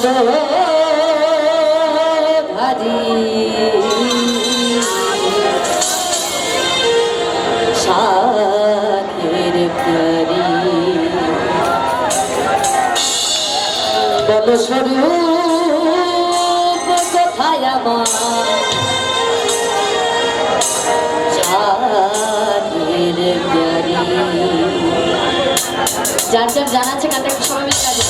ধারি সাধের প্যারি বল কোথায় আমার সাধের প্যারি যার যার জানা আছে কাতে সবাই মিলে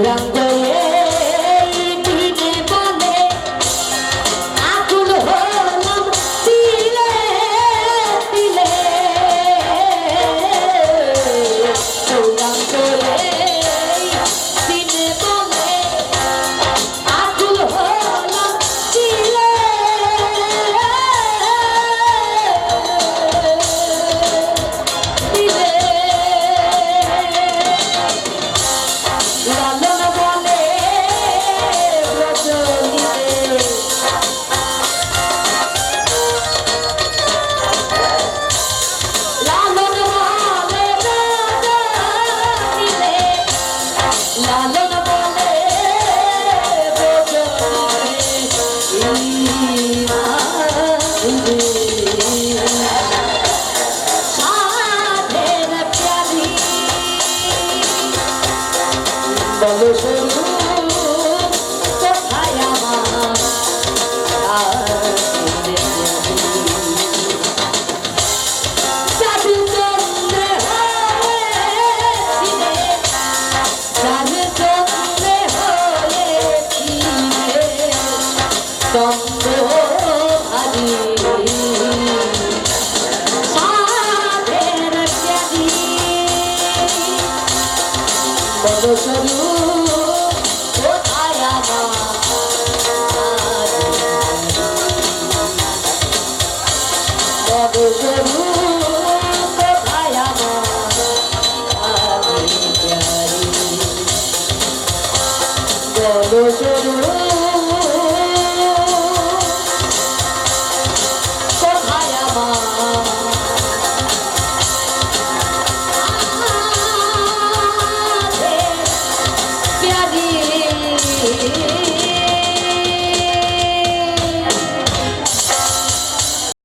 llorar. বলো সরু কোথায় আমার সাধের প্যারি বদসরু কোথায়